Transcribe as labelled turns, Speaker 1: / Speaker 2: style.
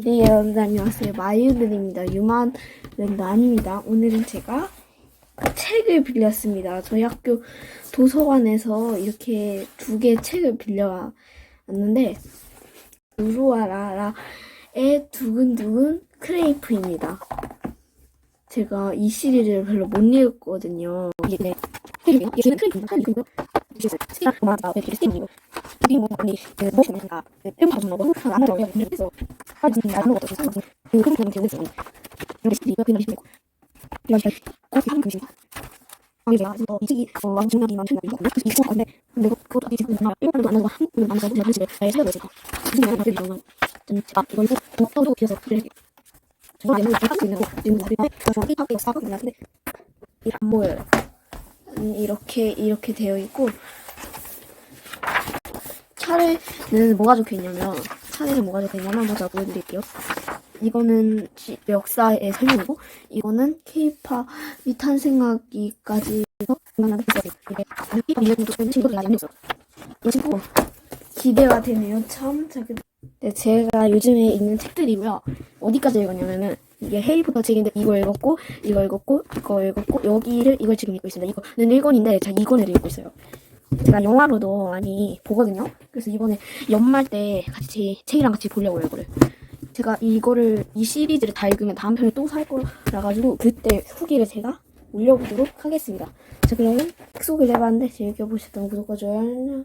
Speaker 1: 네, 여러분 안녕하세요. 마유들입니다. 유만랜드 아닙니다. 오늘은 제가 책을 빌렸습니다. 저희 학교 도서관에서 이렇게 두 개 책을 빌려왔는데 우루아라라의 두근두근 크레이프입니다. 제가 이 시리즈를 별로 못 읽었거든요. 네. 이렇게 이렇게 되어 있고 차례는 뭐가 있냐면 차례는 뭐가 있냐면 한번 제가 보여드릴게요. 이거는 지- 역사의 설명이고 이거는 케이팝이 탄생하기까지 기대가 되네요. 참 네, 제가 요즘에 읽는 책들이고요. 어디까지 읽었냐면은 이게 해리포터 책인데 이거 읽었고 이거 읽었고 이거 읽었고 여기를 이걸 지금 읽고 있습니다. 이거는 1권인데 제가 2권을 읽고 있어요. 제가 영화로도 많이 보거든요. 그래서 이번에 연말 때 같이 책이랑 같이 보려고요, 이거를. 제가 이거를 이 시리즈를 다 읽으면 다음 편에 또 살 거라 가지고 그때 후기를 제가 올려보도록 하겠습니다. 자 그러면 소개를 해봤는데 즐겨보셨던 구독과 좋아요